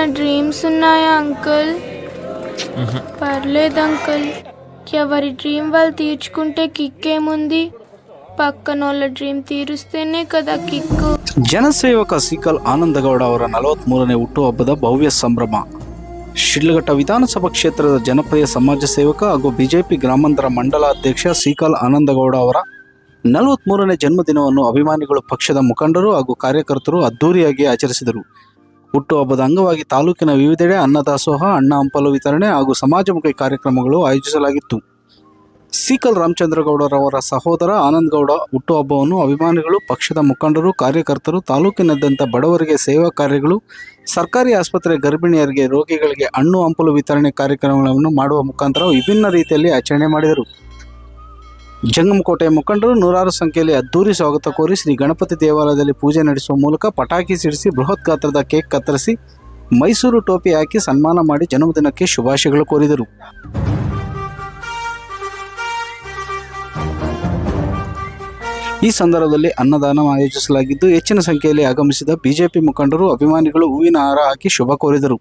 మీకేమైనా డ్రీమ్స్ ఉన్నాయా అంకుల్ పర్లేదు అంకుల్ ఎవరి డ్రీమ్ వాళ్ళు తీర్చుకుంటే కిక్ ఏముంది పక్కన వాళ్ళ డ్రీమ్ తీరుస్తేనే కదా కిక్కు ಜನಸೇವಕ ಸಿಕಲ್ ಆನಂದಗೌಡ ಅವರ ನಲವತ್ಮೂರನೇ ಹುಟ್ಟುಹಬ್ಬದ ಭವ್ಯ ಸಂಭ್ರಮ ಶಿಡ್ಲಘಟ್ಟ ವಿಧಾನಸಭಾ ಕ್ಷೇತ್ರದ ಜನಪ್ರಿಯ ಸಮಾಜ ಸೇವಕ ಹಾಗೂ ಬಿಜೆಪಿ ಗ್ರಾಮಾಂತರ ಮಂಡಲ ಅಧ್ಯಕ್ಷ ಸಿಕಲ್ ಆನಂದಗೌಡ ಅವರ ನಲವತ್ಮೂರನೇ ಜನ್ಮದಿನವನ್ನು ಅಭಿಮಾನಿಗಳು ಪಕ್ಷದ ಮುಖಂಡರು ಹಾಗೂ ಕಾರ್ಯಕರ್ತರು ಅದ್ದೂರಿಯಾಗಿ ಆಚರಿಸಿದರು ಹುಟ್ಟುಹಬ್ಬದ ಅಂಗವಾಗಿ ತಾಲೂಕಿನ ವಿವಿಧೆಡೆ ಅನ್ನದಾಸೋಹ ಅಣ್ಣ ಹಂಪಲು ವಿತರಣೆ ಹಾಗೂ ಸಮಾಜಮುಖಿ ಕಾರ್ಯಕ್ರಮಗಳು ಆಯೋಜಿಸಲಾಗಿತ್ತು. ಸೀಕಲ್ ರಾಮಚಂದ್ರಗೌಡರವರ ಸಹೋದರ ಆನಂದಗೌಡ ಹುಟ್ಟುಹಬ್ಬವನ್ನು ಅಭಿಮಾನಿಗಳು, ಪಕ್ಷದ ಮುಖಂಡರು, ಕಾರ್ಯಕರ್ತರು, ತಾಲೂಕಿನಾದ್ಯಂತ ಬಡವರಿಗೆ ಸೇವಾ ಕಾರ್ಯಗಳು, ಸರ್ಕಾರಿ ಆಸ್ಪತ್ರೆ ಗರ್ಭಿಣಿಯರಿಗೆ ರೋಗಿಗಳಿಗೆ ಹಣ್ಣು ಹಂಪಲು ವಿತರಣೆ ಕಾರ್ಯಕ್ರಮಗಳನ್ನು ಮಾಡುವ ಮುಖಾಂತರ ವಿಭಿನ್ನ ರೀತಿಯಲ್ಲಿ ಆಚರಣೆ ಮಾಡಿದರು. ಜಂಗಮಕೋಟೆಯ ಮುಖಂಡರು ನೂರಾರು ಸಂಖ್ಯೆಯಲ್ಲಿ ಅದ್ದೂರಿ ಸ್ವಾಗತ ಕೋರಿ ಶ್ರೀ ಗಣಪತಿ ದೇವಾಲಯದಲ್ಲಿ ಪೂಜೆ ನಡೆಸುವ ಮೂಲಕ ಪಟಾಕಿ ಸಿಡಿಸಿ ಬೃಹತ್ ಗಾತ್ರದ ಕೇಕ್ ಕತ್ತರಿಸಿ ಮೈಸೂರು ಟೋಪಿ ಹಾಕಿ ಸನ್ಮಾನ ಮಾಡಿ ಜನ್ಮದಿನಕ್ಕೆ ಶುಭಾಶಯಗಳು ಕೋರಿದರು. ಈ ಸಂದರ್ಭದಲ್ಲಿ ಅನ್ನದಾನ ಆಯೋಜಿಸಲಾಗಿದ್ದು ಹೆಚ್ಚಿನ ಸಂಖ್ಯೆಯಲ್ಲಿ ಆಗಮಿಸಿದ ಬಿಜೆಪಿ ಮುಖಂಡರು ಅಭಿಮಾನಿಗಳು ಹೂವಿನ ಹಾರ ಹಾಕಿ ಶುಭ ಕೋರಿದರು.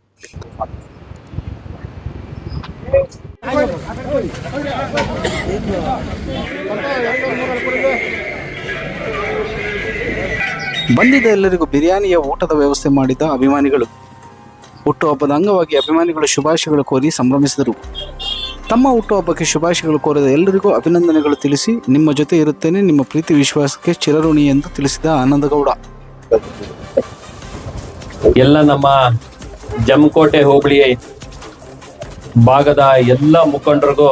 ಬಂದಿದ್ದ ಎಲ್ಲರಿಗೂ ಬಿರಿಯಾನಿಯ ಊಟದ ವ್ಯವಸ್ಥೆ ಮಾಡಿದ ಅಭಿಮಾನಿಗಳು. ಹುಟ್ಟುಹಬ್ಬದ ಅಂಗವಾಗಿ ಅಭಿಮಾನಿಗಳು ಶುಭಾಶಯಗಳು ಕೋರಿ ಸಂಭ್ರಮಿಸಿದರು. ತಮ್ಮ ಹುಟ್ಟುಹಬ್ಬಕ್ಕೆ ಶುಭಾಶಯಗಳು ಕೋರಿದ ಎಲ್ಲರಿಗೂ ಅಭಿನಂದನೆಗಳು ತಿಳಿಸಿ ನಿಮ್ಮ ಜೊತೆ ಇರುತ್ತೇನೆ ನಿಮ್ಮ ಪ್ರೀತಿ ವಿಶ್ವಾಸಕ್ಕೆ ಚಿರಋಣಿ ಎಂದು ತಿಳಿಸಿದ ಆನಂದಗೌಡ. ಎಲ್ಲ ನಮ್ಮ ಜಮಕೋಟೆ ಹೋಬಳಿ ಭಾಗದ ಎಲ್ಲ ಮುಖಂಡರಿಗೂ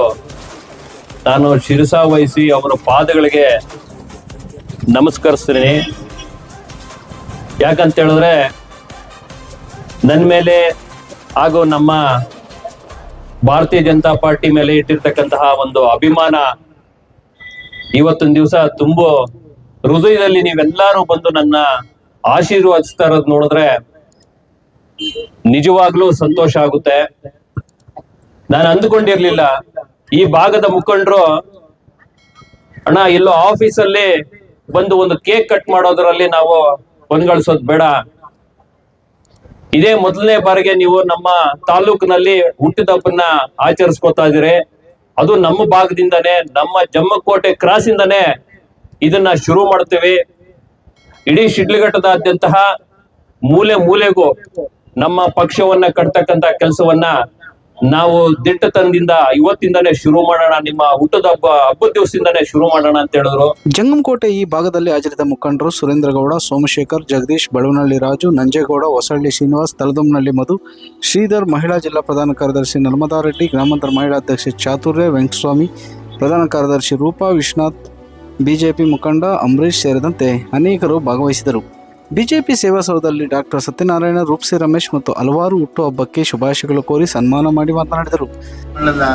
ನಾನು ಶಿರಸ ವಹಿಸಿ ಅವರ ಪಾದಗಳಿಗೆ ನಮಸ್ಕರಿಸ್ತೀನಿ. ಯಾಕಂತ ಹೇಳಿದ್ರೆ ನನ್ನ ಮೇಲೆ ಹಾಗೂ ನಮ್ಮ ಭಾರತೀಯ ಜನತಾ ಪಾರ್ಟಿ ಮೇಲೆ ಇಟ್ಟಿರ್ತಕ್ಕಂತಹ ಒಂದು ಅಭಿಮಾನ ಇವತ್ತೊಂದು ದಿವಸ ತುಂಬ ಹೃದಯದಲ್ಲಿ ನೀವೆಲ್ಲರೂ ಬಂದು ನನ್ನ ಆಶೀರ್ವದಿಸ್ತಾ ಇರೋದು ನೋಡಿದ್ರೆ ನಿಜವಾಗ್ಲೂ ಸಂತೋಷ ಆಗುತ್ತೆ. ನಾನು ಅಂದುಕೊಂಡಿರ್ಲಿಲ್ಲ. ಈ ಭಾಗದ ಮುಖಂಡರು, ಅಣ್ಣ, ಎಲ್ಲೋ ಆಫೀಸಲ್ಲಿ ಬಂದು ಒಂದು ಕೇಕ್ ಕಟ್ ಮಾಡೋದ್ರಲ್ಲಿ ನಾವು ಒಂದ್ಗಳಿಸೋದು ಬೇಡ. ಇದೇ ಮೊದಲನೇ ಬಾರಿಗೆ ನೀವು ನಮ್ಮ ತಾಲೂಕಿನಲ್ಲಿ ಹುಟ್ಟಿದಬ್ಬನ್ನ ಆಚರಿಸ್ಕೊತಾ ಇದ್ರೆ ಅದು ನಮ್ಮ ಭಾಗದಿಂದನೇ, ನಮ್ಮ ಜಮ್ಮಕೋಟೆ ಕ್ರಾಸ್ ಇಂದಾನೆ ಇದನ್ನ ಶುರು ಮಾಡ್ತೇವೆ. ಇಡೀ ಶಿಡ್ಲಘಟ್ಟದಾದ್ಯಂತಹ ಮೂಲೆ ಮೂಲೆಗೂ ನಮ್ಮ ಪಕ್ಷವನ್ನ ಕಟ್ತಕ್ಕಂತ ಕೆಲಸವನ್ನ ನಾವು ದಿಟ್ಟತನದಿಂದ ಇವತ್ತಿಂದಾನೇ ಶುರು ಮಾಡೋಣ, ನಿಮ್ಮ ಹುಟ್ಟದ ಹಬ್ಬ, ಹಬ್ಬದ ದಿವಸದಿಂದಾನೇ ಶುರು ಮಾಡೋಣ ಅಂತ ಹೇಳಿದ್ರು. ಜಂಗಮಕೋಟೆ ಈ ಭಾಗದಲ್ಲಿ ಹಾಜರಿದ್ದ ಮುಖಂಡರು ಸುರೇಂದ್ರಗೌಡ, ಸೋಮಶೇಖರ್, ಜಗದೀಶ್ ಬಳುವನಹಳ್ಳಿ ರಾಜು, ನಂಜೇಗೌಡ, ಹೊಸಳ್ಳಿ ಶ್ರೀನಿವಾಸ್ ತಲದೊಮ್ಮನಹಳ್ಳಿ ಮಧು, ಶ್ರೀಧರ್ ಮಹಿಳಾ ಜಿಲ್ಲಾ ಪ್ರಧಾನ ಕಾರ್ಯದರ್ಶಿ ನರ್ಮದಾ ರೆಡ್ಡಿ, ಗ್ರಾಮಾಂತರ ಮಹಿಳಾ ಅಧ್ಯಕ್ಷೆ ಚಾತುರ್ಯ, ವೆಂಕಟಸ್ವಾಮಿ, ಪ್ರಧಾನ ಕಾರ್ಯದರ್ಶಿ ರೂಪಾ ವಿಶ್ವನಾಥ್, ಬಿಜೆಪಿ ಮುಖಂಡ ಅಂಬರೀಶ್ ಸೇರಿದಂತೆ ಅನೇಕರು ಭಾಗವಹಿಸಿದರು. ಬಿಜೆಪಿ ಸೇವಾ ಸೌಧದಲ್ಲಿ ಡಾಕ್ಟರ್ ಸತ್ಯನಾರಾಯಣ, ರೂಪ್ಸಿ ರಮೇಶ್ ಮತ್ತು ಹಲವಾರು ಹುಟ್ಟುಹಬ್ಬಕ್ಕೆ ಶುಭಾಶಯಗಳು ಕೋರಿ ಸನ್ಮಾನ ಮಾಡಿ ಮಾತನಾಡಿದರು.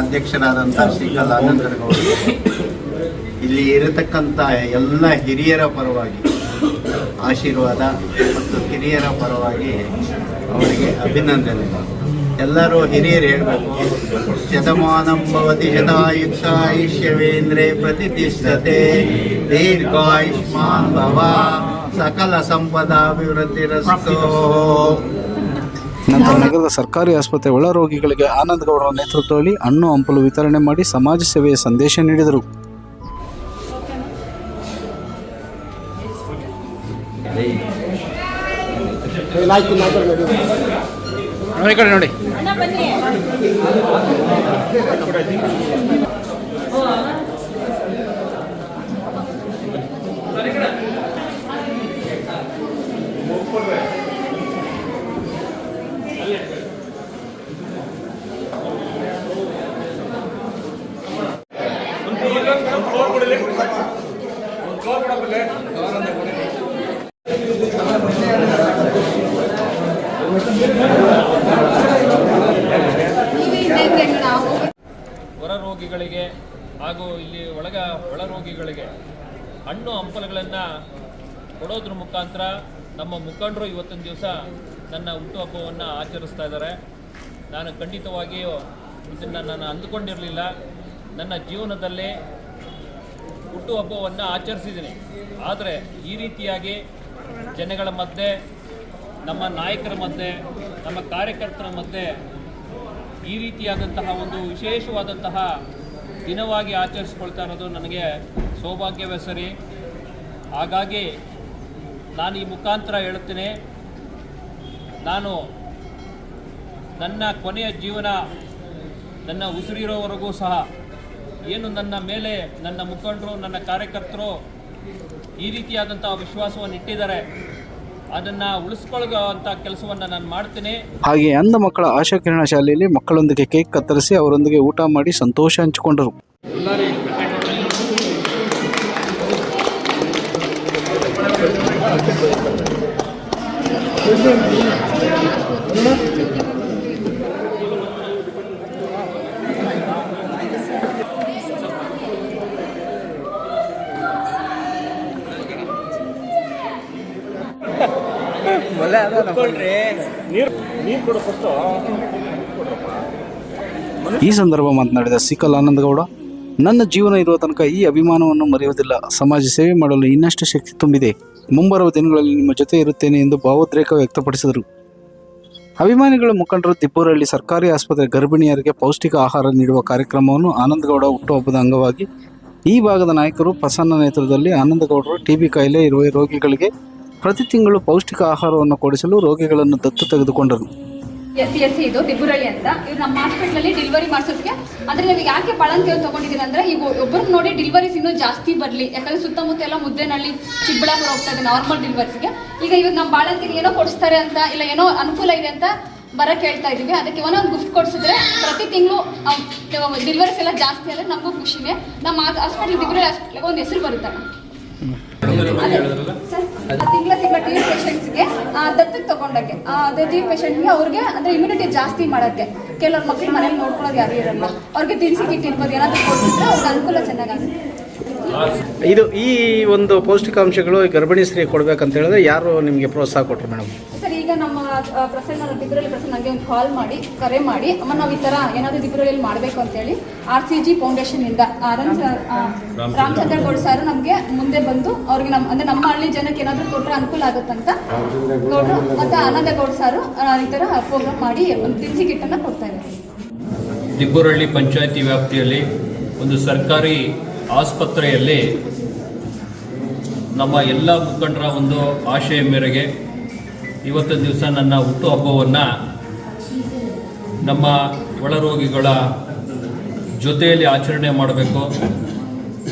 ಅಧ್ಯಕ್ಷರಾದಂತಹ ಶ್ರೀಕಾಲ್ ಇಲ್ಲಿ ಇರತಕ್ಕಂಥ ಎಲ್ಲ ಹಿರಿಯರ ಪರವಾಗಿ ಆಶೀರ್ವಾದ ಮತ್ತು ಹಿರಿಯರ ಪರವಾಗಿ ಅವರಿಗೆ ಅಭಿನಂದನೆ ಎಲ್ಲರೂ ಹಿರಿಯರು ಹೇಳಬೇಕು, ಶತಮಾನ ಭವತಿ ಶತಾಯುಕ್ತ ಆಯುಷ್ಯವೇಂದ್ರೇ ಪ್ರತಿಷ್ಠತೆ, ದೀರ್ಘಾಯುಷ್ಮಾನ್ ಭವ. ಸಕಲ ಸಂಪದಾಭಿವೃದ್ಧಿರಸ್ತು ನಂತರ ನಗರದ ಸರ್ಕಾರಿ ಆಸ್ಪತ್ರೆ ಒಳ ರೋಗಿಗಳಿಗೆ ಆನಂದ್ ಗೌಡರ ನೇತೃತ್ವದಲ್ಲಿ ಹಣ್ಣು ಹಂಪಲು ವಿತರಣೆ ಮಾಡಿ ಸಮಾಜ ಸೇವೆಯ ಸಂದೇಶ ನೀಡಿದರು. ನೋಡಿ ಹೊರ ರೋಗಿಗಳಿಗೆ ಹಾಗೂ ಇಲ್ಲಿ ಒಳಗ ಒಳ ರೋಗಿಗಳಿಗೆ ಹಣ್ಣು ಹಂಪಲುಗಳನ್ನು ಕೊಡೋದ್ರ ಮುಖಾಂತರ ನಮ್ಮ ಮುಖಂಡರು ಇವತ್ತಿನ ದಿವಸ ನನ್ನ ಹುಟ್ಟುಹಬ್ಬವನ್ನು ಆಚರಿಸ್ತಾ ಇದ್ದಾರೆ. ನಾನು ಖಂಡಿತವಾಗಿಯೂ ಇದನ್ನು ನಾನು ಅಂದುಕೊಂಡಿರಲಿಲ್ಲ. ನನ್ನ ಜೀವನದಲ್ಲಿ ಹುಟ್ಟುಹಬ್ಬವನ್ನು ಆಚರಿಸಿದ್ದೀನಿ. ಆದರೆ ಈ ರೀತಿಯಾಗಿ ಜನಗಳ ಮಧ್ಯೆ, ನಮ್ಮ ನಾಯಕರ ಮಧ್ಯೆ, ನಮ್ಮ ಕಾರ್ಯಕರ್ತರ ಮಧ್ಯೆ ಈ ರೀತಿಯಾದಂತಹ ಒಂದು ವಿಶೇಷವಾದಂತಹ ದಿನವಾಗಿ ಆಚರಿಸ್ಕೊಳ್ತಾ ಇರೋದು ನನಗೆ ಸೌಭಾಗ್ಯವೇ ಸರಿ. ಹಾಗಾಗಿ ನಾನು ಈ ಮುಖಾಂತರ ಹೇಳುತ್ತೇನೆ ನಾನು ನನ್ನ ಕೊನೆಯ ಜೀವನ ನನ್ನ ಉಸಿರಿರೋವರೆಗೂ ಸಹ ಏನು ನನ್ನ ಮೇಲೆ ನನ್ನ ಮುಖಂಡರು ನನ್ನ ಕಾರ್ಯಕರ್ತರು ಈ ರೀತಿಯಾದಂಥ ವಿಶ್ವಾಸವನ್ನು ಇಟ್ಟಿದ್ದಾರೆ ಅದನ್ನು ಉಳಿಸ್ಕೊಳ್ಳೋ ಅಂಥ ಕೆಲಸವನ್ನು ನಾನು ಮಾಡ್ತೀನಿ. ಹಾಗೆ ಅಂದ ಮಕ್ಕಳ ಆಶಾಕಿರಣ ಶಾಲೆಯಲ್ಲಿ ಮಕ್ಕಳೊಂದಿಗೆ ಕೇಕ್ ಕತ್ತರಿಸಿ ಅವರೊಂದಿಗೆ ಊಟ ಮಾಡಿ ಸಂತೋಷ ಹಂಚಿಕೊಂಡರು. ಈ ಸಂದರ್ಭ ಮಾತನಾಡಿದ ಸಿಕಲ್ ಆನಂದಗೌಡ ನನ್ನ ಜೀವನ ಇರುವ ತನಕ ಈ ಅಭಿಮಾನವನ್ನು ಮರೆಯುವುದಿಲ್ಲ. ಸಮಾಜ ಸೇವೆ ಮಾಡಲು ಇನ್ನಷ್ಟು ಶಕ್ತಿ ತುಂಬಿದೆ. ಮುಂಬರುವ ದಿನಗಳಲ್ಲಿ ನಿಮ್ಮ ಜೊತೆ ಇರುತ್ತೇನೆ ಎಂದು ಭಾವೋದ್ರೇಕ ವ್ಯಕ್ತಪಡಿಸಿದರು. ಅಭಿಮಾನಿಗಳ ಮುಖಂಡರು ತಿಪ್ಪೂರಹಳ್ಳಿ ಸರ್ಕಾರಿ ಆಸ್ಪತ್ರೆ ಗರ್ಭಿಣಿಯರಿಗೆ ಪೌಷ್ಟಿಕ ಆಹಾರ ನೀಡುವ ಕಾರ್ಯಕ್ರಮವನ್ನು ಆನಂದಗೌಡ ಹುಟ್ಟುಹಬ್ಬದ ಅಂಗವಾಗಿ ಈ ಭಾಗದ ನಾಯಕರು ಪ್ರಸನ್ನ ನೇತೃತ್ವದಲ್ಲಿ ಆನಂದಗೌಡರು ಟಿಬಿ ಕಾಯಿಲೆ ಇರುವ ರೋಗಿಗಳಿಗೆ ಪ್ರತಿ ತಿಂಗಳು ಪೌಷ್ಟಿಕ ಆಹಾರವನ್ನು ಕೊಡಿಸಲು ರೋಗಿಗಳನ್ನು ದತ್ತು ತೆಗೆದುಕೊಂಡರು. ಎಸ್ ಎಸ್ ಇದು ತಿಬ್ಬುರಳ್ಳಿ ಅಂತ. ಇವ್ರು ನಮ್ಮ ಹಾಸ್ಪಿಟ್ಲಲ್ಲಿ ಡಿಲಿವರಿ ಮಾಡಿಸೋದಕ್ಕೆ. ಅಂದ್ರೆ ನಾವು ಯಾಕೆ ಬಾಳಂತಿ ಅಂತ ಅಂದರೆ ಅಂದ್ರೆ ಈಗ ಒಬ್ಬರು ನೋಡಿ ಡಿಲಿವರೀಸ್ ಇನ್ನೂ ಜಾಸ್ತಿ ಬರಲಿ. ಯಾಕಂದ್ರೆ ಸುತ್ತಮುತ್ತ ಎಲ್ಲ ಮುದ್ದೆನಳ್ಳಿ ಚಿಕ್ಕಬಳ್ಳಾಪುರ ಹೋಗ್ತಾ ಇದೆ ನಾರ್ಮಲ್ ಡಿಲಿವರ್ಸ್ಗೆ ಈಗ ಇವಾಗ ನಮ್ಮ ಬಾಳಂತಿಗೆ ಏನೋ ಕೊಡಿಸ್ತಾರೆ ಅಂತ ಇಲ್ಲ ಏನೋ ಅನುಕೂಲ ಇದೆ ಅಂತ ಬರ ಕೇಳ್ತಾ ಇದೀವಿ ಅದಕ್ಕೆ ಒಂದೊಂದು ಗಿಫ್ಟ್ ಕೊಡಿಸಿದ್ರೆ ಪ್ರತಿ ತಿಂಗಳು ಡಿಲಿವರೀಸ್ ಎಲ್ಲ ಜಾಸ್ತಿ ಆದರೆ ನಮಗೂ ಖುಷಿನೇ. ನಮ್ಮ ಹಾಸ್ಪಿಟಲ್ ತಿಬ್ಬುರಳ್ಳಿ ಹಾಸ್ಪಿಟ್ಲಿಗೆ ಒಂದು ಹೆಸರು ಬರುತ್ತೆ ತಿಂಗಳ ತಿಂಗಳ ಟಿ ಪೇಷಂಟ್ಸ್ಗೆ ದತ್ತಕ್ಕೆ ತಗೊಂಡಕ್ಕೆ ಅದೇ ಟಿ ಪೇಷಂಟ್ಗೆ ಅವ್ರಿಗೆ ಅಂದ್ರೆ ಇಮ್ಯುನಿಟಿ ಜಾಸ್ತಿ ಮಾಡೋಕ್ಕೆ. ಕೆಲವ್ರ ಮಕ್ಳು ಮನೇಲಿ ನೋಡ್ಕೊಳೋದು ಯಾರು ಇರಲ್ಲ. ಅವ್ರಿಗೆ ತಿನ್ಸಿ ಕಿಟ್ಟಿರ್ಬೋದು ಏನಾದರೂ ಕೊಡ್ಸಿದ್ರೆ ಅವ್ರಿಗೆ ಅನುಕೂಲ ಚೆನ್ನಾಗಾಗುತ್ತೆ. ಇದು ಈ ಒಂದು ಪೌಷ್ಟಿಕಾಂಶಗಳು ಗರ್ಭಿಣಿ ಸ್ತ್ರೀ ಕೊಡ್ಬೇಕಂತ ಹೇಳಿದ್ರೆ ಯಾರು ನಿಮಗೆ ಪ್ರೋತ್ಸಾಹ ಕೊಟ್ಟರು ಮೇಡಮ್? ಈಗ ನಮ್ಮ ಆ, ಪ್ರಸನ್ನ ಪ್ರಸನ್ನ ನನಗೆ ಒಂದು ಕಾಲ್ ಮಾಡಿ ಕರೆ ಮಾಡಿ. ಅಮ್ಮ ನಾವು ಈ ಥರ ಏನಾದರೂ ದಿಬ್ರಲ್ಲಿ ಮಾಡಬೇಕು ಅಂತೇಳಿ ಆರ್ ಸಿ ಜಿ ಫೌಂಡೇಶನಿಂದ Anand sir Ramachandra Gaud. Sir ನಮಗೆ ಮುಂದೆ ಬಂದು ಅವ್ರಿಗೆ ನಮ್ಮ ಅಂದರೆ ನಮ್ಮ ಹಳ್ಳಿ ಜನಕ್ಕೆ ಏನಾದರೂ ಕೊಟ್ಟರೆ ಅನುಕೂಲ ಆಗುತ್ತಂತ ನೋಡ್ರು ಮತ್ತು ಆನಂದ ಗೌಡ್ ಸರ್ ಈ ಥರ ಪ್ರೋಗ್ರಾಮ್ ಮಾಡಿ ಒಂದು ತಿನ್ಸಿ ಕಿಟ್ಟನ್ನು ಕೊಡ್ತಾ ಇದ್ದಾರೆ. ದಿಬ್ಬೂರಹಳ್ಳಿ ಪಂಚಾಯತಿ ವ್ಯಾಪ್ತಿಯಲ್ಲಿ ಒಂದು ಸರ್ಕಾರಿ ಆಸ್ಪತ್ರೆಯಲ್ಲಿ ನಮ್ಮ ಎಲ್ಲ ಮುಖಂಡರ ಒಂದು ಆಶಯ ಮೇರೆಗೆ ಇವತ್ತಿನ ದಿವಸ ನನ್ನ ಹುಟ್ಟುಹಬ್ಬವನ್ನು ನಮ್ಮ ಒಳರೋಗಿಗಳ ಜೊತೆಯಲ್ಲಿ ಆಚರಣೆ ಮಾಡಬೇಕು.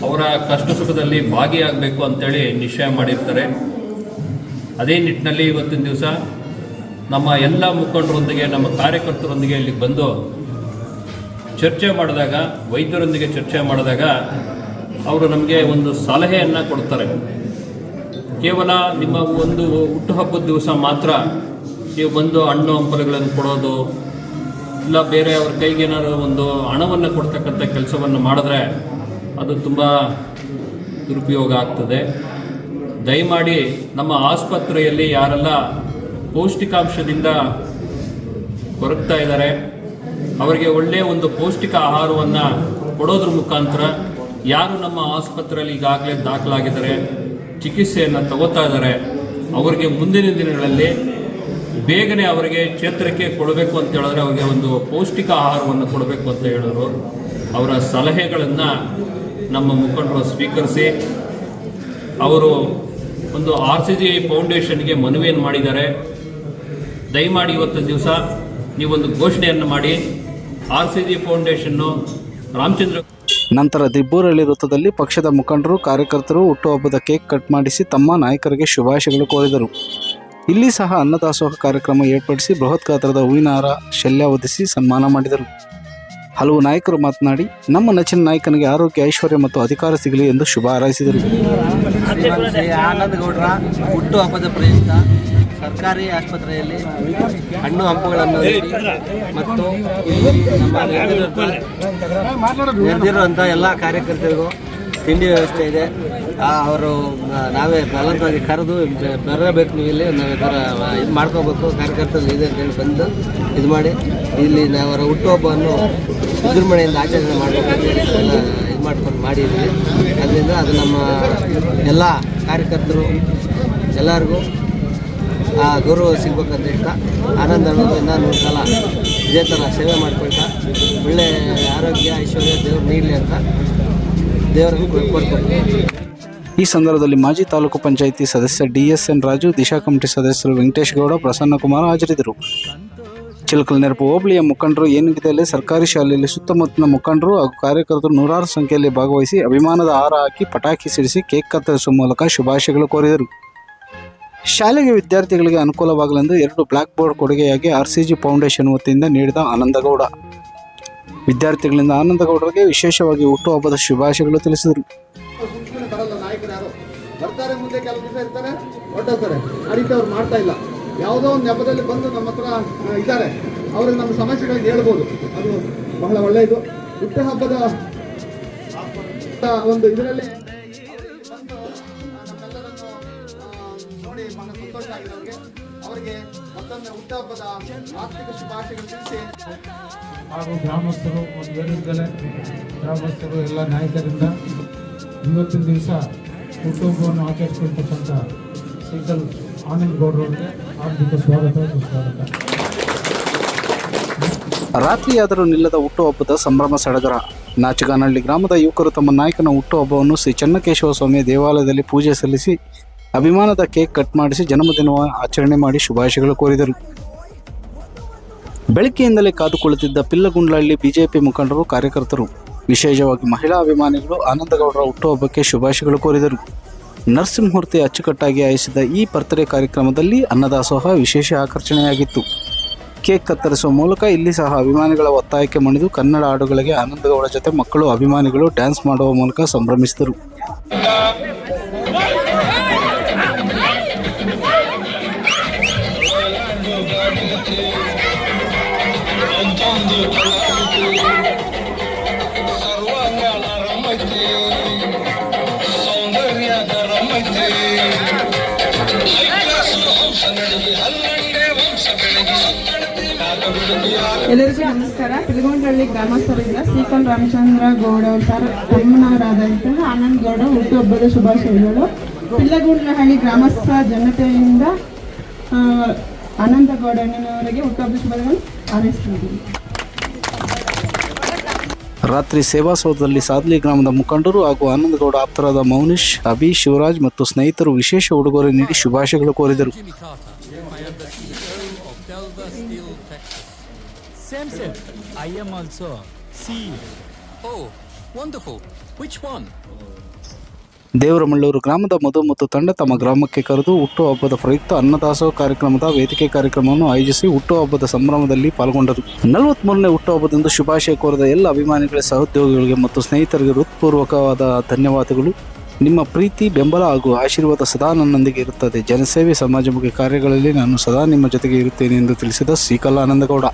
ಅವರ ಕಷ್ಟ ಸುಖದಲ್ಲಿ ಭಾಗಿಯಾಗಬೇಕು ಅಂತೇಳಿ ನಿಶ್ಚಯ ಮಾಡಿರ್ತಾರೆ. ಅದೇ ನಿಟ್ಟಿನಲ್ಲಿ ಇವತ್ತಿನ ದಿವಸ ನಮ್ಮ ಎಲ್ಲ ಮುಖಂಡರೊಂದಿಗೆ, ನಮ್ಮ ಕಾರ್ಯಕರ್ತರೊಂದಿಗೆ ಇಲ್ಲಿಗೆ ಬಂದು ಚರ್ಚೆ ಮಾಡಿದಾಗ, ವೈದ್ಯರೊಂದಿಗೆ ಚರ್ಚೆ ಮಾಡಿದಾಗ ಅವರು ನಮಗೆ ಒಂದು ಸಲಹೆಯನ್ನು ಕೊಡ್ತಾರೆ. ಕೇವಲ ನಿಮ್ಮ ಒಂದು ಹುಟ್ಟುಹಬ್ಬದ ದಿವಸ ಮಾತ್ರ ನೀವು ಬಂದು ಹಣ್ಣು, ಹಂಪಲುಗಳನ್ನು ಕೊಡೋದು, ಇಲ್ಲ ಬೇರೆ ಅವ್ರ ಕೈಗೆ ಏನಾದರೂ ಒಂದು ಹಣವನ್ನು ಕೊಡ್ತಕ್ಕಂಥ ಕೆಲಸವನ್ನು ಮಾಡಿದ್ರೆ ಅದು ತುಂಬ ದುರುಪಯೋಗ ಆಗ್ತದೆ. ದಯಮಾಡಿ ನಮ್ಮ ಆಸ್ಪತ್ರೆಯಲ್ಲಿ ಯಾರೆಲ್ಲ ಪೌಷ್ಟಿಕಾಂಶದಿಂದ ಕೊರಗ್ತಾ ಇದ್ದಾರೆ, ಅವರಿಗೆ ಒಳ್ಳೆಯ ಒಂದು ಪೌಷ್ಟಿಕ ಆಹಾರವನ್ನು ಕೊಡೋದ್ರ ಮುಖಾಂತರ ಯಾರು ನಮ್ಮ ಆಸ್ಪತ್ರೆಯಲ್ಲಿ ಈಗಾಗಲೇ ದಾಖಲಾಗಿದ್ದಾರೆ ಚಿಕಿತ್ಸೆಯನ್ನು ತಗೋತಾ ಇದ್ದಾರೆ ಅವರಿಗೆ ಮುಂದಿನ ದಿನಗಳಲ್ಲಿ ಬೇಗನೆ ಅವರಿಗೆ ಕ್ಷೇತ್ರಕ್ಕೆ ಕೊಡಬೇಕು ಅಂತ ಹೇಳಿದ್ರೆ ಅವರಿಗೆ ಒಂದು ಪೌಷ್ಟಿಕ ಆಹಾರವನ್ನು ಕೊಡಬೇಕು ಅಂತ ಹೇಳಿದ್ರು. ಅವರ ಸಲಹೆಗಳನ್ನು ನಮ್ಮ ಮುಖಂಡರು ಸ್ವೀಕರಿಸಿ, ಅವರು ಒಂದು ಆರ್ ಸಿ ಜಿ ಫೌಂಡೇಶನ್ಗೆ ಮನವಿಯನ್ನು ಮಾಡಿದ್ದಾರೆ. ದಯಮಾಡಿ ಇವತ್ತು ದಿವಸ ನೀವೊಂದು ಘೋಷಣೆಯನ್ನು ಮಾಡಿ, R C G foundation Ramachandra ನಂತರ ದಿಬ್ಬೂರಳ್ಳಿ ವೃತ್ತದಲ್ಲಿ ಪಕ್ಷದ ಮುಖಂಡರು, ಕಾರ್ಯಕರ್ತರು ಹುಟ್ಟುಹಬ್ಬದ ಕೇಕ್ ಕಟ್ ಮಾಡಿಸಿ ತಮ್ಮ ನಾಯಕರಿಗೆ ಶುಭಾಶಯಗಳು ಕೋರಿದರು. ಇಲ್ಲಿ ಸಹ ಅನ್ನದಾಸೋಹ ಕಾರ್ಯಕ್ರಮ ಏರ್ಪಡಿಸಿ ಬೃಹತ್ ಗಾತ್ರದ ಹೂವಿನ ಹಾರ ಶಲ್ಯ ಒದಿಸಿ ಸನ್ಮಾನ ಮಾಡಿದರು. ಹಲವು ನಾಯಕರು ಮಾತನಾಡಿ, ನಮ್ಮ ನೆಚ್ಚಿನ ನಾಯಕನಿಗೆ ಆರೋಗ್ಯ, ಐಶ್ವರ್ಯ ಮತ್ತು ಅಧಿಕಾರ ಸಿಗಲಿ ಎಂದು ಶುಭ ಹಾರೈಸಿದರು. ಸರ್ಕಾರಿ ಆಸ್ಪತ್ರೆಯಲ್ಲಿ ಹಣ್ಣು ಹಂಪುಗಳನ್ನು ಮತ್ತು ನಮ್ಮ ಎಲ್ಲ ಕಾರ್ಯಕರ್ತರಿಗೂ ತಿಂಡಿ ವ್ಯವಸ್ಥೆ ಇದೆ. ಅವರು ನಾವೇ ಬಲವಂತವಾಗಿ ಕರೆದು ಬರಬೇಕು ನೀವು ಇಲ್ಲಿ, ನಾವೇ ಬರ, ಇದು ಮಾಡ್ಕೋಬೇಕು, ಕಾರ್ಯಕರ್ತರು ಇದೆ ಅಂತೇಳಿ ಬಂದು ಇದು ಮಾಡಿ ಇಲ್ಲಿ ಅವರ ಹುಟ್ಟುಹಬ್ಬವನ್ನು ವಿಜೃಂಭಣೆಯಿಂದ ಆಚರಣೆ ಮಾಡಬೇಕು ಇದು ಮಾಡ್ಕೊಂಡು ಮಾಡಿದ್ವಿ ಅದರಿಂದ ಅದು ನಮ್ಮ ಎಲ್ಲ ಕಾರ್ಯಕರ್ತರು ಎಲ್ಲರಿಗೂ ಆ ಗೌರವ ಸಿಗ್ಬೇಕಂತ ಹೇಳ್ತಾ, ಆನಂದ ಅನ್ನೋದು ಇನ್ನೂ ನೂರು ಕಾಲ ಇದೇ ಥರ ಸೇವೆ ಮಾಡ್ಕೊಳ್ತಾ, ಒಳ್ಳೆ ಆರೋಗ್ಯ, ಐಶ್ವರ್ಯ, ದೇವ್ರು ನೀಡಲಿ ಅಂತ ದೇವರನ್ನು ಕೋರ್ಕೊಳ್ತೀನಿ ಈ ಸಂದರ್ಭದಲ್ಲಿ ಮಾಜಿ ತಾಲೂಕು ಪಂಚಾಯಿತಿ ಸದಸ್ಯ D S N Raju, Disha committee ಸದಸ್ಯರು ವೆಂಕಟೇಶ್ ಗೌಡ ಪ್ರಸನ್ನಕುಮಾರ್ ಹಾಜರಿದ್ದರು. ಚಿಲಕಲ್ ನೆರಪು ಹೋಬಳಿಯ ಮುಖಂಡರು ಏನಿದೆಯಲ್ಲಿ ಸರ್ಕಾರಿ ಶಾಲೆಯಲ್ಲಿ ಸುತ್ತಮುತ್ತಲಿನ ಮುಖಂಡರು ಹಾಗೂ ಕಾರ್ಯಕರ್ತರು ನೂರಾರು ಸಂಖ್ಯೆಯಲ್ಲಿ ಭಾಗವಹಿಸಿ ಅಭಿಮಾನದ ಹಾರ ಹಾಕಿ ಪಟಾಕಿ ಸಿಡಿಸಿ ಕೇಕ್ ಕತ್ತರಿಸುವ ಮೂಲಕ ಶುಭಾಶಯಗಳು ಕೋರಿದರು. ಶಾಲೆಗೆ ವಿದ್ಯಾರ್ಥಿಗಳಿಗೆ ಅನುಕೂಲವಾಗಲೆಂದು ಎರಡು ಬ್ಲಾಕ್ ಬೋರ್ಡ್ ಕೊಡುಗೆಯಾಗಿ ಆರ್ಸಿಜಿ ಫೌಂಡೇಶನ್ ವತಿಯಿಂದ ನೀಡಿದ ಆನಂದಗೌಡ. ವಿದ್ಯಾರ್ಥಿಗಳಿಂದ ಆನಂದಗೌಡರಿಗೆ ವಿಶೇಷವಾಗಿ ಹುಟ್ಟುಹಬ್ಬದ ಶುಭಾಶಯಗಳು ತಿಳಿಸಿದರು. ಬರ್ತಾರೆ ಮುಂದೆ ಕೆಲವು ದಿವಸ ಇರ್ತಾರೆ, ಹೊರಟೋಗ್ತಾರೆ. ಆ ರೀತಿ ಅವ್ರು ಇಲ್ಲ. ಯಾವುದೋ ಒಂದು ನೆಪದಲ್ಲಿ ಬಂದು ನಮ್ಮ ಹತ್ರ ಇದ್ದಾರೆ. ಅವ್ರಿಗೆ ನಮ್ಮ ಸಮಸ್ಯೆಗಳಿಗೆ ಹೇಳ್ಬೋದು. ಅದು ಬಹಳ ಒಳ್ಳೆಯದು. ಹುಟ್ಟುಹಬ್ಬದ ಒಂದು ಇದರಲ್ಲಿ ಬಹಳ ಸಂತೋಷ ಅವ್ರಿಗೆ ಮತ್ತೊಮ್ಮೆ ಹುಟ್ಟುಹಬ್ಬದ ಆರ್ಥಿಕ ಶುಭಾಶಯಗಳು ತಿಳಿಸಿ. ಹಾಗೂ ಗ್ರಾಮಸ್ಥರು ಒಂದು ವೇದಿಕೆಲೆ ಗ್ರಾಮಸ್ಥರು ಎಲ್ಲ ನಾಯಕರಿಂದ ಇವತ್ತಿನ ದಿವಸ ಹುಟ್ಟುಹಬ್ಬವನ್ನು ಆಚರಿಸಿಕೊಳ್ತಕ್ಕಂಥ ಸೀತಲ್ ಆನಂದ್ ಗೌಡ್ರವರಿಗೆ ಹಾರ್ದಿಕ ಸ್ವಾಗತ ಸುಸ್ವಾಗತ. ರಾತ್ರಿಯಾದರೂ ನಿಲ್ಲದ ಹುಟ್ಟುಹಬ್ಬದ ಸಂಭ್ರಮ ಸಡಗರ. ನಾಚಗಾನಹಳ್ಳಿ ಗ್ರಾಮದ ಯುವಕರು ತಮ್ಮ ನಾಯಕನ ಹುಟ್ಟುಹಬ್ಬವನ್ನು ಶ್ರೀ ಚನ್ನಕೇಶವ ಸ್ವಾಮಿಯ ದೇವಾಲಯದಲ್ಲಿ ಪೂಜೆ ಸಲ್ಲಿಸಿ ಅಭಿಮಾನದ ಕೇಕ್ ಕಟ್ ಮಾಡಿಸಿ ಜನ್ಮದಿನ ಆಚರಣೆ ಮಾಡಿ ಶುಭಾಶಯಗಳು ಕೋರಿದರು. ಬೆಳಗ್ಗೆಯಿಂದಲೇ ಕಾದುಕೊಳ್ಳುತ್ತಿದ್ದ ಪಿಲ್ಲಗುಂಡ್ಲಹಳ್ಳಿ ಬಿಜೆಪಿ ಮುಖಂಡರು ಕಾರ್ಯಕರ್ತರು, ವಿಶೇಷವಾಗಿ ಮಹಿಳಾ ಅಭಿಮಾನಿಗಳು ಆನಂದಗೌಡರ ಹುಟ್ಟುಹಬ್ಬಕ್ಕೆ ಶುಭಾಶಯಗಳು ಕೋರಿದರು. ನರಸಿಂಹಮೂರ್ತಿ ಅಚ್ಚುಕಟ್ಟಾಗಿ ಆಯಿಸಿದ ಈ ಬರ್ತ್ಡೇ ಕಾರ್ಯಕ್ರಮದಲ್ಲಿ ಅನ್ನದಾಸೋಹ ವಿಶೇಷ ಆಕರ್ಷಣೆಯಾಗಿತ್ತು. ಕೇಕ್ ಕತ್ತರಿಸುವ ಮೂಲಕ ಇಲ್ಲಿ ಸಹ ಅಭಿಮಾನಿಗಳ ಒತ್ತಾಯಕ್ಕೆ ಮಣಿದು ಕನ್ನಡ ಹಾಡುಗಳಿಗೆ ಆನಂದಗೌಡ ಜೊತೆ ಮಕ್ಕಳು, ಅಭಿಮಾನಿಗಳು ಡ್ಯಾನ್ಸ್ ಮಾಡುವ ಮೂಲಕ ಸಂಭ್ರಮಿಸಿದರು. ಎಲ್ಲರಿಗೂ ನಮಸ್ಕಾರ. ತಿರುಗೊಂಡಳ್ಳಿ ಗ್ರಾಮಸ್ಥರಿಂದ ಶ್ರೀಕಲ್ ರಾಮಚಂದ್ರ ಗೌಡ ಸರ್ ತಮ್ಮನವರಾದಂತಹ ಆನಂದ್ ಗೌಡ ಹುಟ್ಟುಹಬ್ಬದ ಶುಭಾಶಯಗಳು. ಪಿಲ್ಲಗುಂಡ್ಲಹಳ್ಳಿ ಗ್ರಾಮಸ್ಥ ಜನತೆಯಿಂದ ಆನಂದ ಗೌಡಣ್ಣನವರಿಗೆ ಹುಟ್ಟುಹಬ್ಬದ ಶುಭಾಶಯಗಳು ಹಾರೈಸ್ತಿದ್ದೀನಿ ರಾತ್ರಿ ಸೇವಾಸೌಧದಲ್ಲಿ ಸಾದ್ಲಿ ಗ್ರಾಮದ ಮುಖಂಡರು ಹಾಗೂ ಆನಂದಗೌಡ ಆಪ್ತರಾದ ಮೌನಿಶ್ ಅಭಿ ಶಿವರಾಜ್ ಮತ್ತು ಸ್ನೇಹಿತರು ವಿಶೇಷ ಉಡುಗೊರೆ ನೀಡಿ ಶುಭಾಶಯಗಳು ಕೋರಿದರು. ದೇವರಮಳ್ಳೂರು ಗ್ರಾಮದ ಮಧು ಮತ್ತು ತಂಡ ತಮ್ಮ ಗ್ರಾಮಕ್ಕೆ ಕರೆದು ಹುಟ್ಟುಹಬ್ಬದ ಪ್ರಯುಕ್ತ ಅನ್ನದಾಸೋಹ ಕಾರ್ಯಕ್ರಮದ ವೇದಿಕೆ ಕಾರ್ಯಕ್ರಮವನ್ನು ಆಯೋಜಿಸಿ ಹುಟ್ಟುಹಬ್ಬದ ಸಂಭ್ರಮದಲ್ಲಿ ಪಾಲ್ಗೊಂಡರು. ನಲವತ್ಮೂರನೇ ಹುಟ್ಟುಹಬ್ಬದಂದು ಶುಭಾಶಯ ಕೋರಿದ ಎಲ್ಲ ಅಭಿಮಾನಿಗಳ ಸಹೋದ್ಯೋಗಿಗಳಿಗೆ ಮತ್ತು ಸ್ನೇಹಿತರಿಗೆ ಹೃತ್ಪೂರ್ವಕವಾದ ಧನ್ಯವಾದಗಳು. ನಿಮ್ಮ ಪ್ರೀತಿ, ಬೆಂಬಲ ಹಾಗೂ ಆಶೀರ್ವಾದ ಸದಾ ನನ್ನೊಂದಿಗೆ ಇರುತ್ತದೆ. ಜನಸೇವೆ, ಸಮಾಜಮುಖಿ ಕಾರ್ಯಗಳಲ್ಲಿ ನಾನು ಸದಾ ನಿಮ್ಮ ಜೊತೆಗೆ ಇರುತ್ತೇನೆ ಎಂದು ತಿಳಿಸಿದ ಶ್ರೀಕಲ್ಲ ಆನಂದಗೌಡ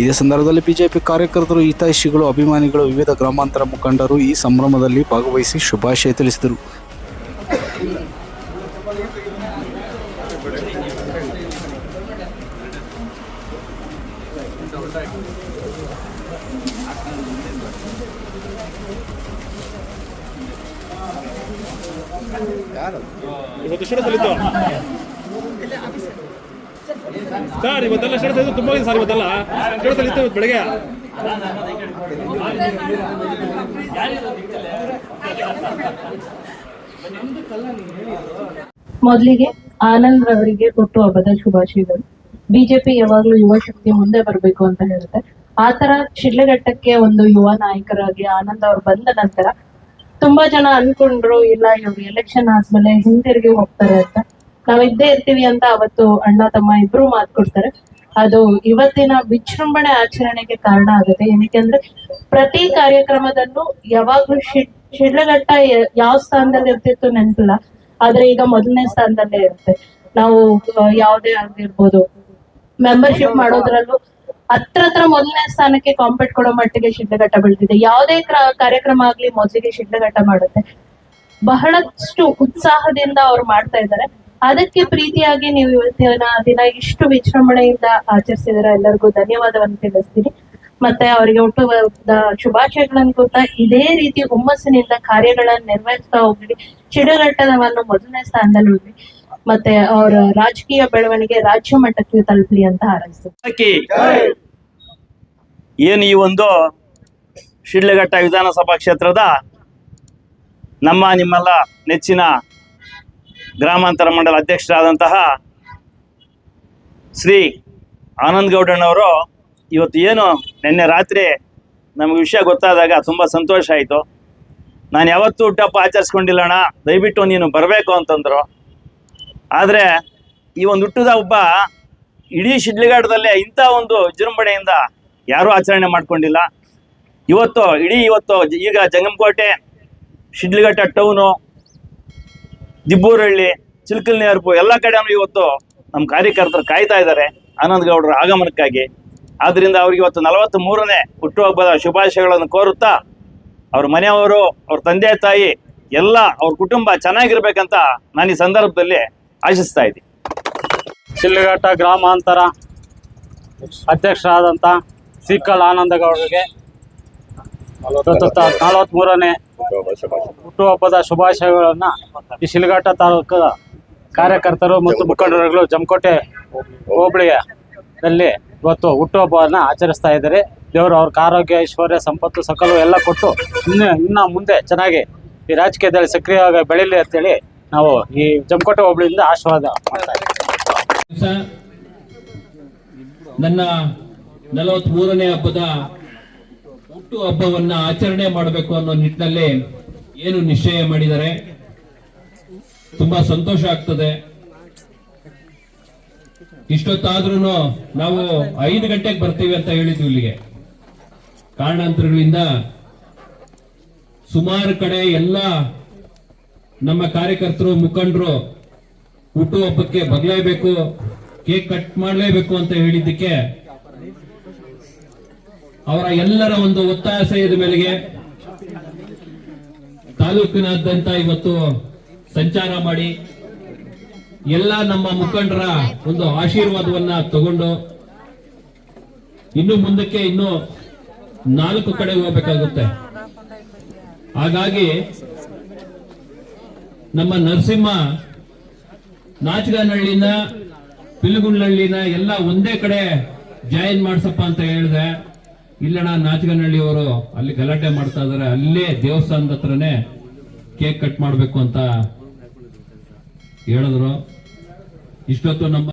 ಇದೇ ಸಂದರ್ಭದಲ್ಲಿ ಬಿಜೆಪಿ ಕಾರ್ಯಕರ್ತರು ಹಿತೈಷಿಗಳು ಅಭಿಮಾನಿಗಳು, ವಿವಿಧ ಗ್ರಾಮಾಂತರ ಮುಖಂಡರು ಈ ಸಂಭ್ರಮದಲ್ಲಿ ಭಾಗವಹಿಸಿ ಶುಭಾಶಯ ತಿಳಿಸಿದರು. ಅಲ್ಲಿತ್ತು ಸರ್ ಇವತ್ತೆಲ್ಲ ಶರ್ಟ್ ಸೈಜ್ ತುಂಬ ಇದೆ ಸರ್ ಇವತ್ತೆಲ್ಲ. ಶರತ್ ಇತ್ತು ಇವತ್ತು ಬೆಳಗ್ಗೆ. ಮೊದಲಿಗೆ ಆನಂದ್ ರವರಿಗೆ ಕೊಟ್ಟು ಹಬ್ಬದ ಶುಭಾಶಯಗಳು. ಬಿಜೆಪಿ ಯಾವಾಗ್ಲೂ ಯುವ ಶಕ್ತಿ ಮುಂದೆ ಬರಬೇಕು ಅಂತ ಹೇಳುತ್ತೆ. ಆತರ ಶಿಡ್ಲಘಟ್ಟಕ್ಕೆ ಒಂದು ಯುವ ನಾಯಕರಾಗಿ ಆನಂದ್ ಅವ್ರು ಬಂದ ನಂತರ ತುಂಬಾ ಜನ ಅನ್ಕೊಂಡ್ರು, ಇಲ್ಲ ಇವ್ರು ಎಲೆಕ್ಷನ್ ಆದ್ಮೇಲೆ ಹಿಂತಿರುಗಿ ಹೋಗ್ತಾರೆ ಅಂತ. ನಾವ್ ಇದ್ದೇ ಇರ್ತೀವಿ ಅಂತ ಅವತ್ತು ಅಣ್ಣ, ತಮ್ಮ ಇಬ್ರು ಮಾತು ಕೊಡ್ತಾರೆ. ಅದು ಇವತ್ತಿನ ವಿಜೃಂಭಣೆ ಆಚರಣೆಗೆ ಕಾರಣ ಆಗುತ್ತೆ. ಏನಕ್ಕೆ ಅಂದ್ರೆ ಪ್ರತಿ ಕಾರ್ಯಕ್ರಮದಲ್ಲೂ ಯಾವಾಗ್ಲೂ ಶಿಡ್ ಶಿಡ್ಲಘಟ್ಟ ಯಾವ ಸ್ಥಾನದಲ್ಲಿ ಇರ್ತಿತ್ತು ನೆನಪಿಲ್ಲ. ಆದ್ರೆ ಈಗ ಮೊದಲನೇ ಸ್ಥಾನದಲ್ಲೇ ಇರುತ್ತೆ. ನಾವು ಯಾವುದೇ ಆಗಿರ್ಬೋದು ಮೆಂಬರ್ಶಿಪ್ ಮಾಡೋದ್ರಲ್ಲೂ ಹತ್ರ ಹತ್ರ ಮೊದಲನೇ ಸ್ಥಾನಕ್ಕೆ ಕಾಂಪೀಟ್ ಕೊಡೋ ಮಟ್ಟಿಗೆ ಶಿಡ್ಲಘಟ್ಟ ಬೆಳೆದಿದೆ. ಯಾವುದೇ ಕ್ರ- ಕಾರ್ಯಕ್ರಮ ಆಗ್ಲಿ ಮೊದಲಿಗೆ ಶಿಡ್ಲಘಟ್ಟ ಮಾಡುತ್ತೆ. ಬಹಳಷ್ಟು ಉತ್ಸಾಹದಿಂದ ಅವ್ರು ಮಾಡ್ತಾ ಇದ್ದಾರೆ. ಅದಕ್ಕೆ ಪ್ರೀತಿಯಾಗಿ ನೀವು ಇವತ್ತಿನ ದಿನ ಇಷ್ಟು ವಿಜೃಂಭಣೆಯಿಂದ ಆಚರಿಸಿದ್ರ ಎಲ್ಲರಿಗೂ ಧನ್ಯವಾದವನ್ನು ತಿಳಿಸ್ತೀನಿ. ಮತ್ತೆ ಅವರಿಗೆ ಹುಟ್ಟುವ ಶುಭಾಶಯಗಳನ್ನು ಕೊಡ್ತಾ ಇದೇ ರೀತಿ ಹುಮ್ಮಸ್ಸಿನಿಂದ ಕಾರ್ಯಗಳನ್ನು ನಿರ್ವಹಿಸ್ತಾ ಹೋಗ್ಲಿ ಶಿಡಘಟ್ಟವನ್ನು ಮೊದಲನೇ ಸ್ಥಾನದಲ್ಲಿ ಹೋಗ್ಲಿ ಮತ್ತೆ ಅವರ ರಾಜಕೀಯ ಬೆಳವಣಿಗೆ ರಾಜ್ಯ ಮಟ್ಟಕ್ಕೆ ತಲುಪಲಿ ಅಂತ ಹಾರೈಸ್ತೀನಿ. ಹಾಕಿ ಏನು ಈ ಒಂದು ಶಿಡ್ಲಘಟ್ಟ ವಿಧಾನಸಭಾ ಕ್ಷೇತ್ರದ ನಮ್ಮ ನಿಮ್ಮೆಲ್ಲ ನೆಚ್ಚಿನ ಗ್ರಾಮಾಂತರ ಮಂಡಲ ಅಧ್ಯಕ್ಷರಾದಂತಹ ಶ್ರೀ ಆನಂದ್ ಗೌಡಣ್ಣವರು ಇವತ್ತು ಏನು ನಿನ್ನೆ ರಾತ್ರಿ ನಮಗೆ ವಿಷಯ ಗೊತ್ತಾದಾಗ ತುಂಬ ಸಂತೋಷ ಆಯಿತು. ನಾನು ಯಾವತ್ತೂ ಹುಟ್ಟಪ್ಪ ಆಚರಿಸ್ಕೊಂಡಿಲ್ಲ ಅಣ್ಣ ದಯವಿಟ್ಟು ನೀನು ಬರಬೇಕು ಅಂತಂದರು. ಆದರೆ ಈ ಒಂದು ಹುಟ್ಟಿದ ಹಬ್ಬ ಇಡೀ ಶಿಡ್ಲಿಗಾಡದಲ್ಲೇ ಇಂಥ ಒಂದು ವಿಜೃಂಭಣೆಯಿಂದ ಯಾರೂ ಆಚರಣೆ ಮಾಡ್ಕೊಂಡಿಲ್ಲ. ಇವತ್ತು, ಇಡೀ ಇವತ್ತು ಈಗ ಜಂಗಮಕೋಟೆ ಶಿಡ್ಲಿಘಟ್ಟ ಟೌನು ದಿಬ್ಬೂರಹಳ್ಳಿ ಚಿಲ್ಕಲ್ನೇರ್ಪು ಎಲ್ಲ ಕಡೆನೂ ಇವತ್ತು ನಮ್ಮ ಕಾರ್ಯಕರ್ತರು ಕಾಯ್ತಾ ಇದ್ದಾರೆ ಆನಂದ್ ಗೌಡರ ಆಗಮನಕ್ಕಾಗಿ. ಆದ್ದರಿಂದ ಅವ್ರಿಗೆ ಇವತ್ತು ನಲವತ್ತ್ ಮೂರನೇ ಹುಟ್ಟುಹಬ್ಬದ ಶುಭಾಶಯಗಳನ್ನು ಕೋರುತ್ತಾ ಅವ್ರ ಮನೆಯವರು, ಅವ್ರ ತಂದೆ, ತಾಯಿ, ಎಲ್ಲ ಅವ್ರ ಕುಟುಂಬ ಚೆನ್ನಾಗಿರ್ಬೇಕಂತ ನಾನು ಈ ಸಂದರ್ಭದಲ್ಲಿ ಆಶಿಸ್ತಾ ಇದ್ದೀನಿ. ಶಿಲ್ಘಟ್ಟ ಗ್ರಾಮಾಂತರ ಅಧ್ಯಕ್ಷರಾದಂಥ ಸಿಕ್ಕಲ್ ಆನಂದಗೌಡರಿಗೆ ನಲವತ್ಮೂರನೇ ಹುಟ್ಟುಹಬ್ಬದ ಶುಭಾಶಯಗಳನ್ನು ಈ ಶಿಲಘಟ್ಟ ತಾಲೂಕು ಕಾರ್ಯಕರ್ತರು ಮತ್ತು ಮುಖಂಡರುಗಳು ಜಮಕೋಟೆ ಹೋಬಳಿಯಲ್ಲಿ ಇವತ್ತು ಹುಟ್ಟುಹಬ್ಬವನ್ನು ಆಚರಿಸ್ತಾ ಇದ್ದಾರೆ. ದೇವರು ಅವ್ರಿಗೆ ಆರೋಗ್ಯ, ಐಶ್ವರ್ಯ, ಸಂಪತ್ತು, ಸಕಲು ಎಲ್ಲ ಕೊಟ್ಟು ಇನ್ನು ಇನ್ನು ಮುಂದೆ ಚೆನ್ನಾಗಿ ಈ ರಾಜಕೀಯದಲ್ಲಿ ಸಕ್ರಿಯವಾಗಿ ಬೆಳೀಲಿ ಅಂತೇಳಿ ನಾವು ಈ ಜಮಕೋಟೆ ಹೋಬಳಿಯಿಂದ ಆಶೀರ್ವಾದ ಮಾಡ್ತಾ ಇದ್ದೀವಿ. ನನ್ನ ಹಬ್ಬದ ಹುಟ್ಟು ಹಬ್ಬವನ್ನ ಆಚರಣೆ ಮಾಡಬೇಕು ಅನ್ನೋ ನಿಟ್ಟಿನಲ್ಲಿ ಏನು ನಿಶ್ಚಯ ಮಾಡಿದರೆ ತುಂಬಾ ಸಂತೋಷ ಆಗ್ತದೆ. ಇಷ್ಟೊತ್ತಾದ್ರೂ ನಾವು ಐದು ಗಂಟೆಗೆ ಬರ್ತೀವಿ ಅಂತ ಹೇಳಿದ್ವಿ ಇಲ್ಲಿಗೆ. ಕಾರಣಾಂತರಗಳಿಂದ ಸುಮಾರು ಕಡೆ ಎಲ್ಲ ನಮ್ಮ ಕಾರ್ಯಕರ್ತರು, ಮುಖಂಡರು ಹುಟ್ಟುಹಬ್ಬಕ್ಕೆ ಬಗ್ಲೇಬೇಕು ಕೇಕ್ ಕಟ್ ಮಾಡಲೇಬೇಕು ಅಂತ ಹೇಳಿದ್ದಕ್ಕೆ ಅವರ ಎಲ್ಲರ ಒಂದು ಒತ್ತಾಸೆಯದ ಮೇಲೆಗೆ ತಾಲೂಕಿನಾದ್ಯಂತ ಇವತ್ತು ಸಂಚಾರ ಮಾಡಿ ಎಲ್ಲ ನಮ್ಮ ಮುಖಂಡರ ಒಂದು ಆಶೀರ್ವಾದವನ್ನ ತಗೊಂಡು ಇನ್ನು ಮುಂದಕ್ಕೆ ಇನ್ನು ನಾಲ್ಕು ಕಡೆ ಹೋಗಬೇಕಾಗುತ್ತೆ. ಹಾಗಾಗಿ ನಮ್ಮ ನರಸಿಂಹ ನಾಚಗಾನಹಳ್ಳಿನ ಪಿಲ್ಗುಂಡ್ಲಹಳ್ಳಿನ ಎಲ್ಲ ಒಂದೇ ಕಡೆ ಜಾಯಿನ್ ಮಾಡ್ಸಪ್ಪ ಅಂತ ಹೇಳಿದೆ. ಇಲ್ಲಣ್ಣ ನಾಚಗನಹಳ್ಳಿಯವರು ಅಲ್ಲಿ ಗಲಾಟೆ ಮಾಡ್ತಾ ಇದಾರೆ ಅಲ್ಲೇ ದೇವಸ್ಥಾನದ ಹತ್ರನೇ ಕೇಕ್ ಕಟ್ ಮಾಡ್ಬೇಕು ಅಂತ ಹೇಳಿದ್ರು. ಇಷ್ಟೊತ್ತು ನಮ್ಮ